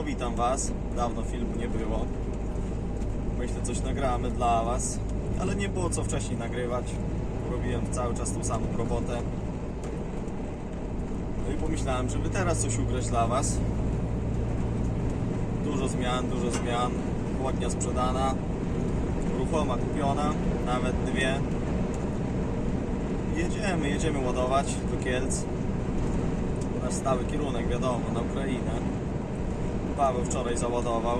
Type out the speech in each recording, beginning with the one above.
No witam Was. Dawno filmu nie było. Myślę, coś nagramy dla Was, ale nie było co wcześniej nagrywać. Robiłem cały czas tą samą robotę. No i pomyślałem, żeby teraz coś ugrać dla Was. Dużo zmian, dużo zmian. Chłodnia sprzedana, ruchoma kupiona, nawet dwie. Jedziemy, jedziemy ładować do Kielc. Nasz stały kierunek, wiadomo, na Ukrainę. Paweł wczoraj załadował,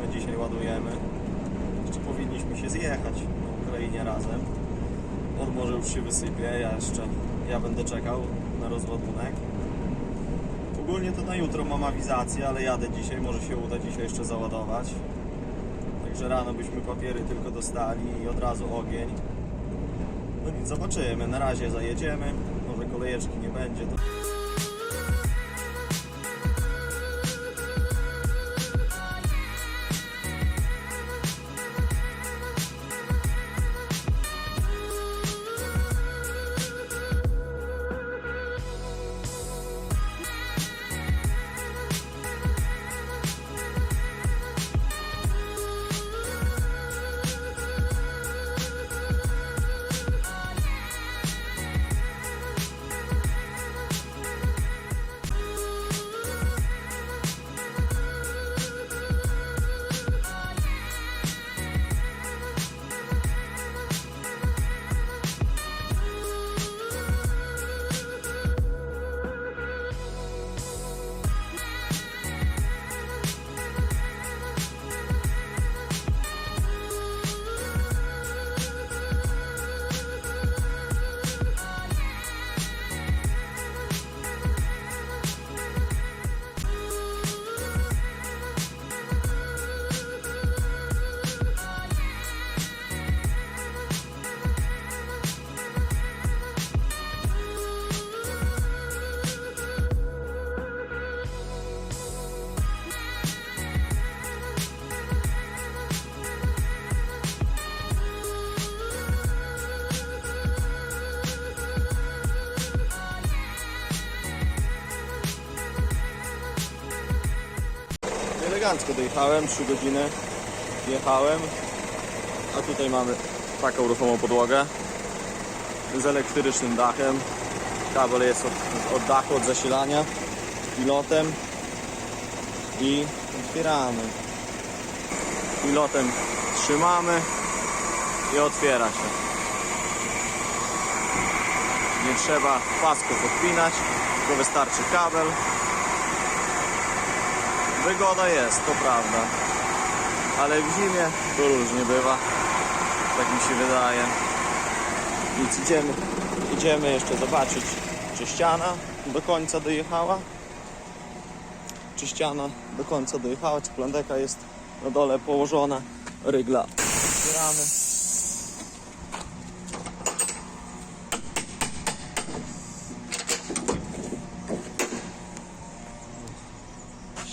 my dzisiaj ładujemy. Jeszcze powinniśmy się zjechać na Ukrainie razem. On może już się wysypie, ja jeszcze, ja będę czekał na rozładunek. Ogólnie to na jutro mam awizację, ale jadę dzisiaj, może się uda dzisiaj jeszcze załadować. Także rano byśmy papiery tylko dostali i od razu ogień. No nic, zobaczymy. Na razie zajedziemy. Może kolejeczki nie będzie. To... Elegancko dojechałem, 3 godziny jechałem. A tutaj mamy taką ruchomą podłogę z elektrycznym dachem. Kabel jest od, od dachu, od zasilania, pilotem i otwieramy. Pilotem trzymamy i otwiera się. Nie trzeba pasku podpinać, tylko wystarczy kabel. Wygoda jest, to prawda. Ale w zimie to różnie bywa. Tak mi się wydaje. Nic, idziemy, idziemy jeszcze zobaczyć, czy ściana do końca dojechała. Czy ściana do końca dojechała, czy plandeka jest na dole położona. Rygla otwieramy.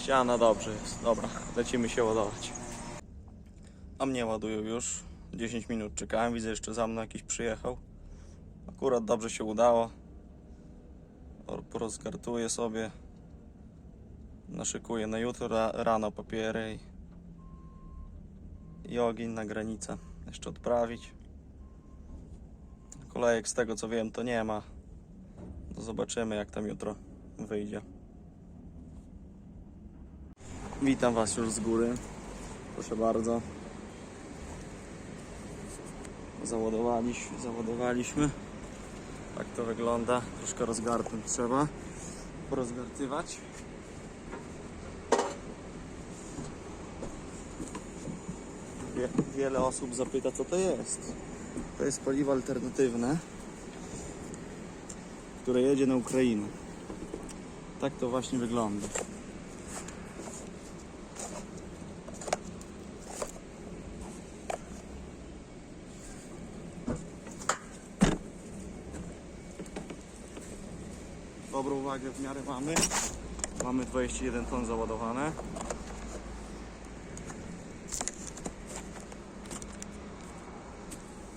Ściana dobrze jest. Dobra, lecimy się ładować. A mnie ładują już. 10 minut czekałem, widzę jeszcze za mną jakiś przyjechał. Akurat dobrze się udało. O, Porozgartuję sobie. Naszykuję na jutro ra- rano papiery i, i ogień na granicę. Jeszcze odprawić. Kolejek z tego co wiem to nie ma. To zobaczymy jak tam jutro wyjdzie. Witam Was już z góry. Proszę bardzo. Załadowaliśmy, załadowaliśmy. Tak to wygląda. Troszkę rozgarnąć trzeba. Porozgartywać. Wie, wiele osób zapyta, co to jest. To jest paliwo alternatywne, które jedzie na Ukrainę. Tak to właśnie wygląda. Wagę w miarę mamy. Mamy 21 ton załadowane.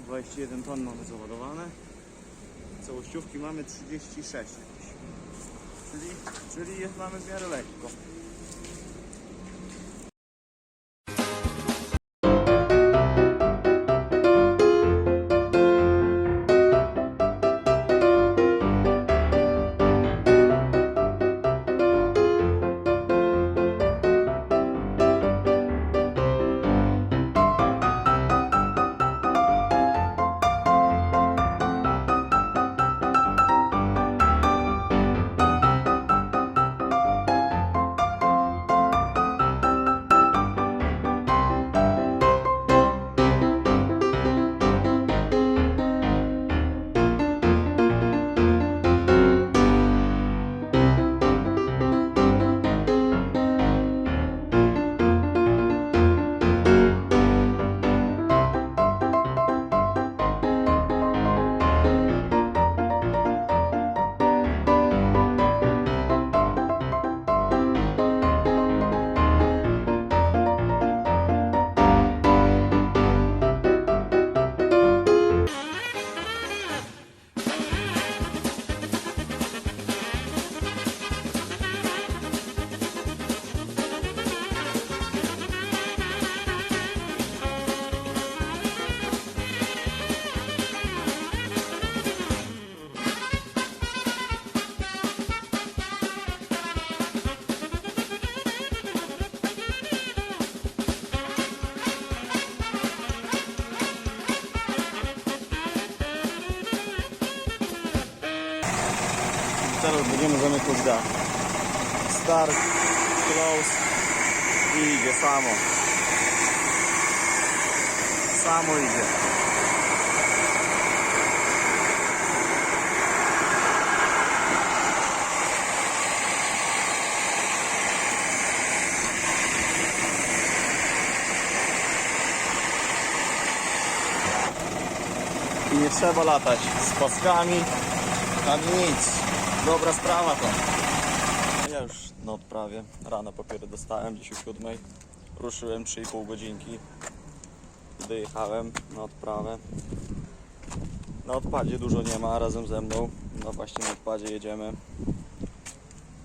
Dwadzieścia jeden ton mamy załadowane. Całościówki mamy 36 jakieś. Czyli, czyli jest mamy w miarę lekko. Teraz będziemy zamykać dach. Start, close i idzie samo. Samo idzie. I nie trzeba latać z paskami, ani nic. Dobra sprawa to. Ja już na odprawie. Rano papiery dostałem, dziś o 7. Ruszyłem 3,5 godzinki. Dojechałem na odprawę. Na odpadzie dużo nie ma, razem ze mną. No właśnie na odpadzie jedziemy.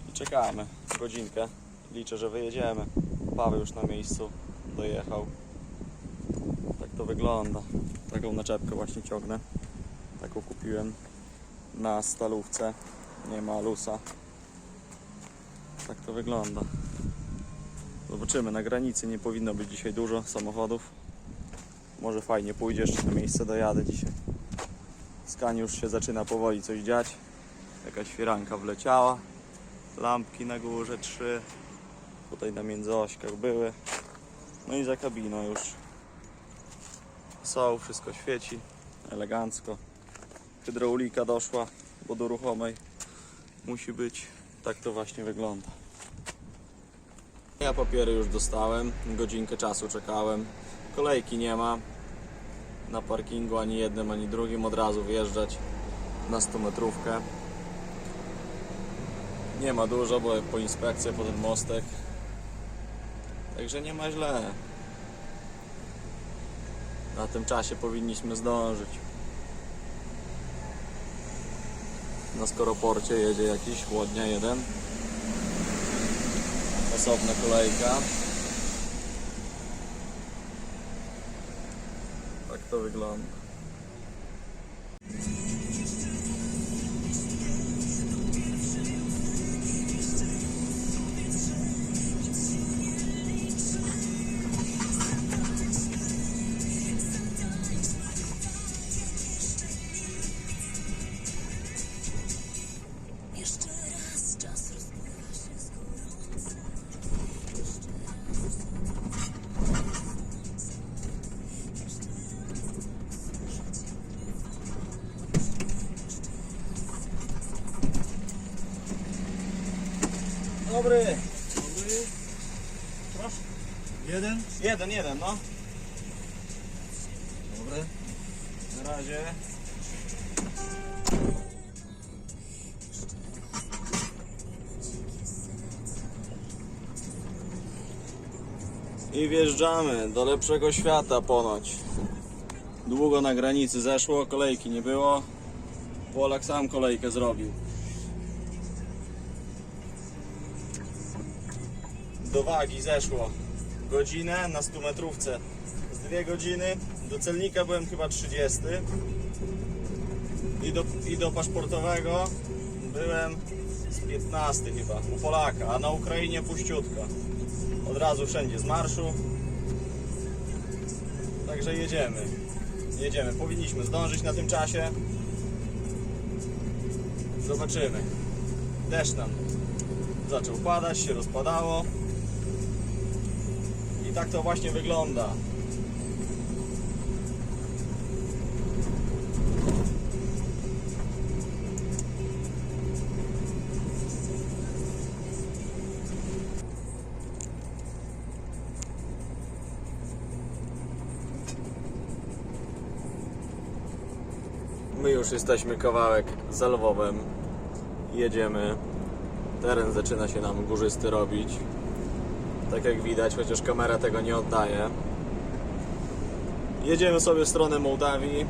I czekamy godzinkę. Liczę, że wyjedziemy. Paweł już na miejscu dojechał. Tak to wygląda. Taką naczepkę właśnie ciągnę. Taką kupiłem na stalówce. Nie ma lusa. Tak to wygląda. Zobaczymy, na granicy nie powinno być dzisiaj dużo samochodów. Może fajnie pójdzie, jeszcze na miejsce dojadę dzisiaj. W skanie już się zaczyna powoli coś dziać. Jakaś firanka wleciała. Lampki na górze, trzy. Tutaj na międzyośkach były. No i za kabiną już są, wszystko świeci elegancko. Hydraulika doszła, bo do ruchomej musi być. Tak to właśnie wygląda. Ja papiery już dostałem, godzinkę czasu czekałem. Kolejki nie ma na parkingu ani jednym, ani drugim. Od razu wjeżdżać na 100 metrówkę. Nie ma dużo, bo po inspekcję po ten mostek. Także nie ma źle. Na tym czasie powinniśmy zdążyć. Na skoroporcie jedzie jakiś chłodnia jeden. Osobna kolejka. Tak to wygląda. Dobry. Proszę. Jeden? Jeden, jeden, no. Dobry. Na razie. I wjeżdżamy do lepszego świata ponoć. Długo na granicy zeszło, kolejki nie było. Polak sam kolejkę zrobił. Do wagi zeszło godzinę na 100 metrówce z 2 godziny. Do celnika byłem chyba 30. I do, I do paszportowego byłem z 15 chyba, u Polaka, a na Ukrainie puściutka. Od razu wszędzie z marszu. Także jedziemy. Jedziemy. Powinniśmy zdążyć na tym czasie. Zobaczymy. Deszcz nam zaczął padać, się rozpadało. Tak to właśnie wygląda. My już jesteśmy kawałek za Lwowem. Jedziemy. Teren zaczyna się nam górzysty robić. Tak jak widać, chociaż kamera tego nie oddaje. Jedziemy sobie w stronę Mołdawii.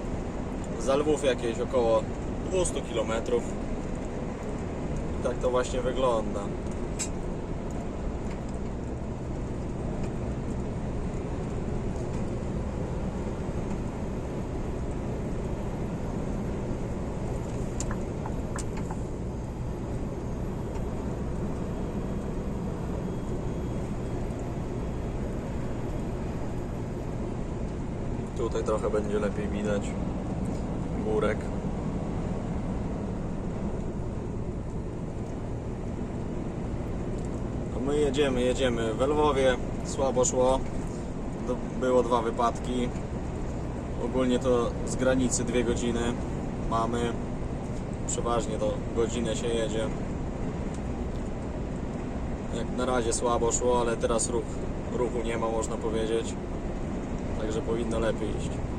Za Lwów jakieś około 200 km. I tak to właśnie wygląda. Tutaj trochę będzie lepiej widać górek. my jedziemy, jedziemy. W Lwowie słabo szło. Było dwa wypadki. Ogólnie to z granicy dwie godziny mamy. Przeważnie to godzinę się jedzie. Jak na razie słabo szło, ale teraz ruch, ruchu nie ma, można powiedzieć. Także powinno lepiej iść.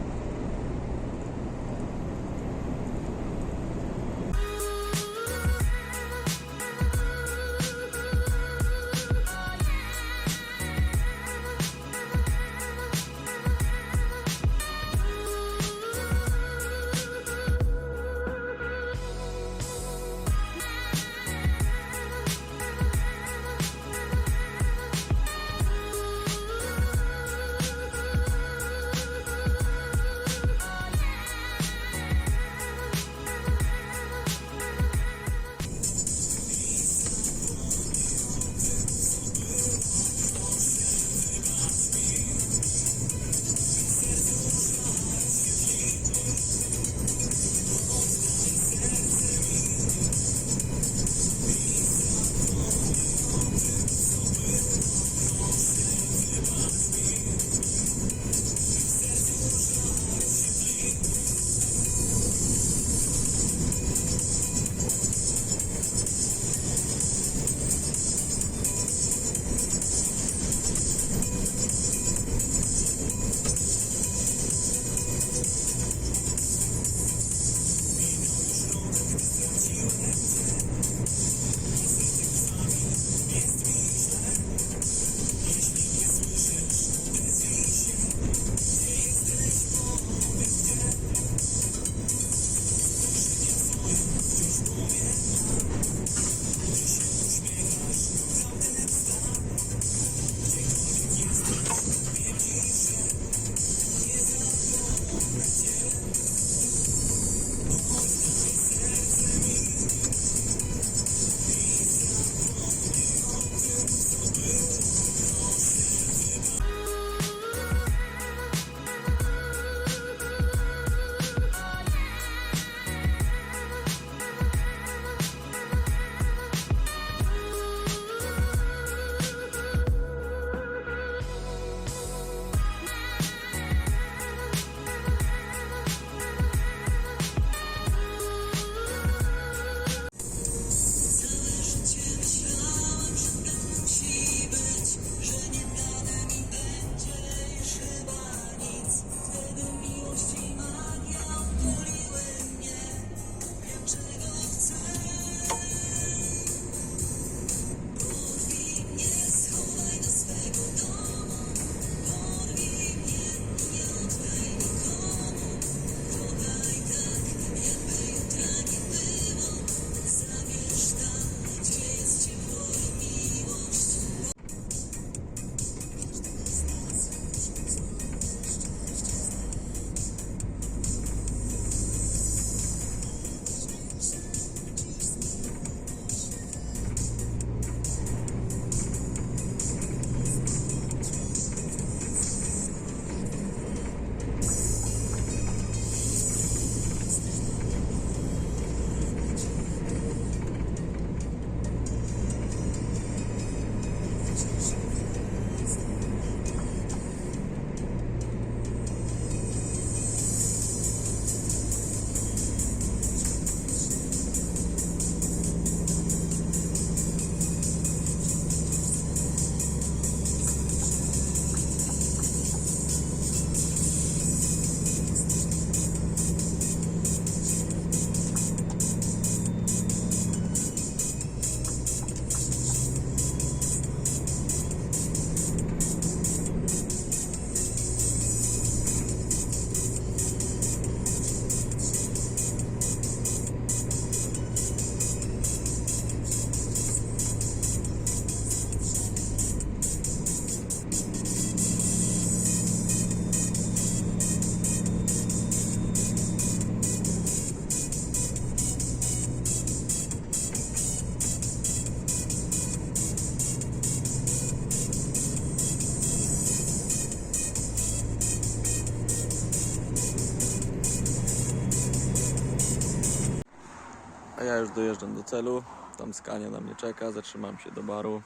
Już dojeżdżam do celu. Tam Skania na mnie czeka, zatrzymam się do baru.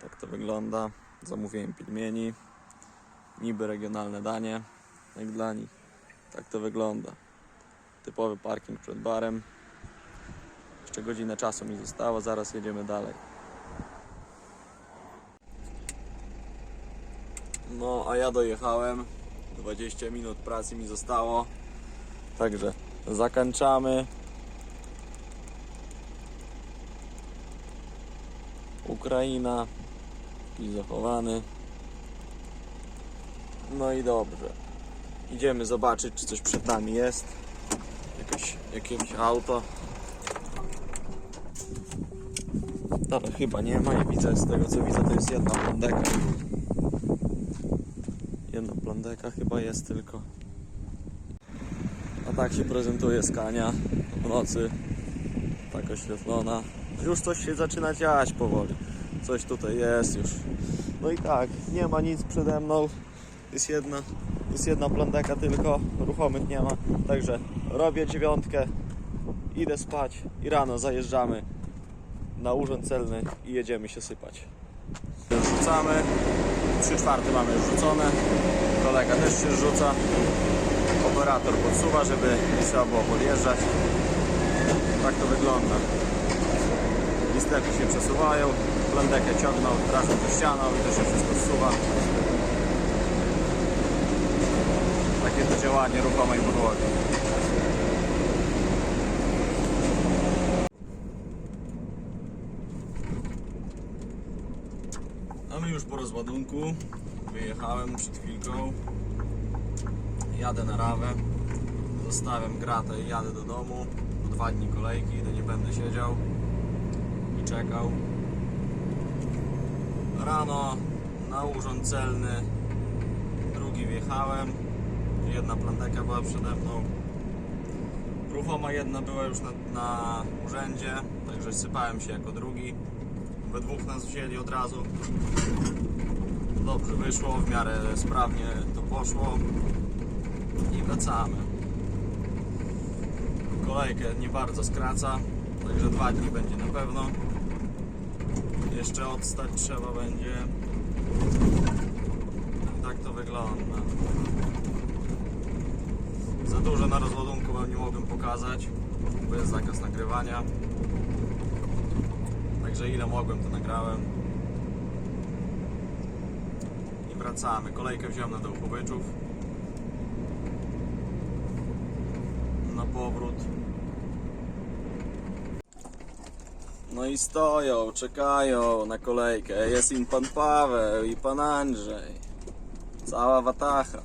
Tak to wygląda. Zamówiłem pilmieni. Niby regionalne danie, jak dla nich. Tak to wygląda. Typowy parking przed barem. Jeszcze godzinę czasu mi zostało, zaraz jedziemy dalej. No, a ja dojechałem. 20 minut pracy mi zostało. Także zakończamy. Ukraina i zachowany. No i dobrze. Idziemy zobaczyć, czy coś przed nami jest. Jakieś, jakieś auto. Dobra, chyba nie ma. Ja widzę, z tego co widzę, to jest jedna plandeka. Jedna plandeka chyba jest tylko. A tak się prezentuje Skania w nocy. Tak oświetlona. Już coś się zaczyna dziać powoli. Coś tutaj jest już. No i tak, nie ma nic przede mną. Jest jedna, jest jedna plandeka tylko, ruchomych nie ma. Także robię dziewiątkę, idę spać i rano zajeżdżamy na urząd celny i jedziemy się sypać. Rzucamy. 3 czwarte mamy już rzucone. Kolega też się rzuca. Operator podsuwa, żeby nie trzeba było podjeżdżać. Tak to wygląda. Listeki się przesuwają, plandekę ciągną, trafią do ścianą i to się wszystko zsuwa. Takie to działanie ruchomej podłogi. A my już po rozładunku. Wyjechałem przed chwilką. Jadę na rawę. Zostawiam gratę i jadę do domu. Po dwa dni kolejki, to nie będę siedział i czekał. Rano na urząd celny drugi wjechałem. Jedna plandeka była przede mną. Ruchoma jedna była już na, na urzędzie, także sypałem się jako drugi. We dwóch nas wzięli od razu. Dobrze wyszło, w miarę sprawnie to poszło. I wracamy. Kolejkę nie bardzo skraca, także dwa dni będzie na pewno. Jeszcze odstać trzeba będzie. Tak to wygląda. Za dużo na rozładunku wam nie mogłem pokazać, bo jest zakaz nagrywania. Także ile mogłem to nagrałem. I wracamy. Kolejkę wziąłem na Dołchowyczów. Na powrót. No i stoją, czekają na kolejkę. Jest im pan Paweł i pan Andrzej. Cała watacha.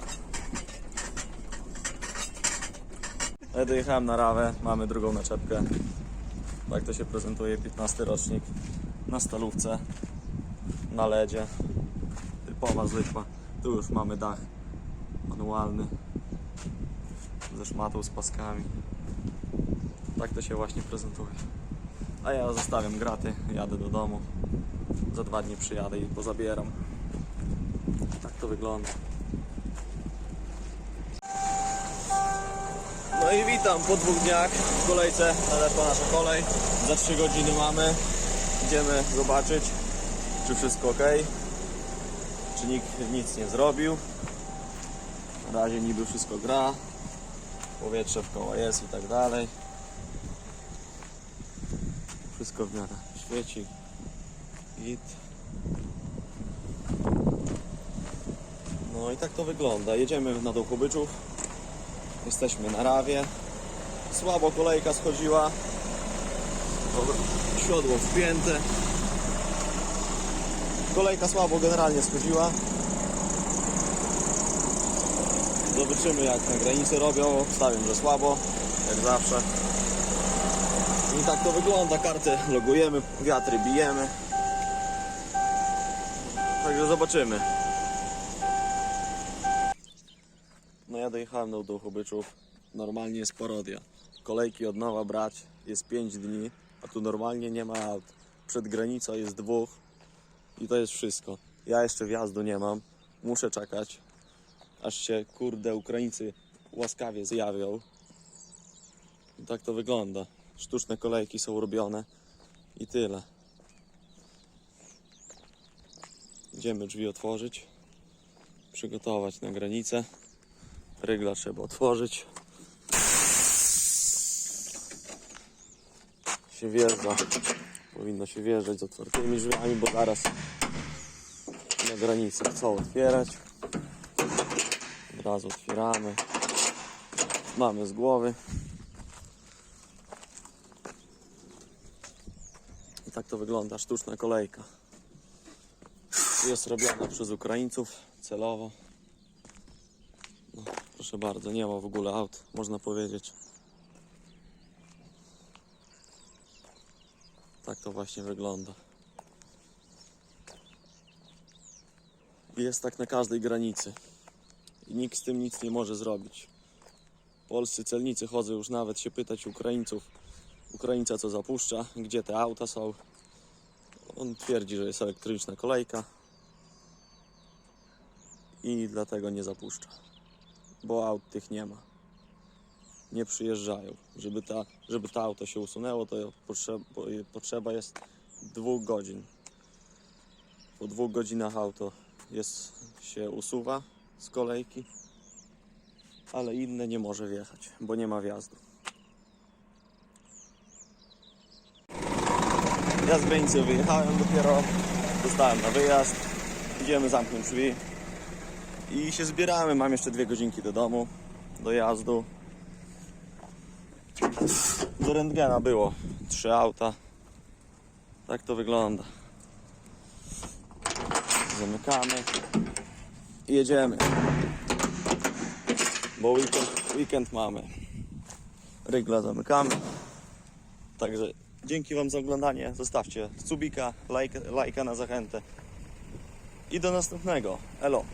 Ja dojechałem na rawę, mamy drugą naczepkę. Tak to się prezentuje 15 rocznik na stalówce, na ledzie. Typowa zwykła. Tu już mamy dach manualny ze szmatą z paskami. Tak to się właśnie prezentuje. A ja zostawiam graty, jadę do domu. Za dwa dni przyjadę i pozabieram. Tak to wygląda. No i witam po dwóch dniach w kolejce, nadeszła nasza kolej. Za 3 godziny mamy. Idziemy zobaczyć, czy wszystko ok. Czy nikt nic nie zrobił. Na razie niby wszystko gra. Powietrze w koło jest i tak dalej. Wszystko w miarę świeci. Git. No i tak to wygląda. Jedziemy na Dołchobyczów. Jesteśmy na rawie. Słabo kolejka schodziła. Siodło wpięte. Kolejka słabo generalnie schodziła. Zobaczymy jak na granicy robią. Wstawiam, że słabo, jak zawsze. Tak to wygląda. Kartę logujemy, wiatry bijemy. Także zobaczymy. No ja dojechałem do Dołchobyczów. Normalnie jest parodia. Kolejki od nowa brać jest 5 dni, a tu normalnie nie ma aut. Przed granicą jest dwóch i to jest wszystko. Ja jeszcze wjazdu nie mam. Muszę czekać, aż się kurde Ukraińcy łaskawie zjawią. I tak to wygląda. Sztuczne kolejki są robione i tyle. Idziemy drzwi otworzyć. Przygotować na granicę. Rygla trzeba otworzyć. Się wjeżdża. Powinno się wjeżdżać z otwartymi drzwiami, bo zaraz na granicę chcą otwierać. Od razu otwieramy. Mamy z głowy. Tak to wygląda, sztuczna kolejka. Jest robiona przez Ukraińców celowo. No, proszę bardzo, nie ma w ogóle aut, można powiedzieć. Tak to właśnie wygląda. Jest tak na każdej granicy. I nikt z tym nic nie może zrobić. Polscy celnicy chodzą już nawet się pytać Ukraińców, Ukraińca co zapuszcza, gdzie te auta są. On twierdzi, że jest elektroniczna kolejka i dlatego nie zapuszcza, bo aut tych nie ma. Nie przyjeżdżają. Żeby, ta, żeby to auto się usunęło, to potrzeba, potrzeba jest dwóch godzin. Po dwóch godzinach auto jest, się usuwa z kolejki, ale inne nie może wjechać, bo nie ma wjazdu. Ja z granicy wyjechałem dopiero, dostałem na wyjazd, idziemy zamknąć drzwi i się zbieramy. Mam jeszcze dwie godzinki do domu, do jazdu. Do rentgena było trzy auta. Tak to wygląda. Zamykamy i jedziemy. Bo weekend, weekend mamy. Rygla zamykamy. Także dzięki Wam za oglądanie. Zostawcie subika, lajka, lajka na zachętę. I do następnego. Elo.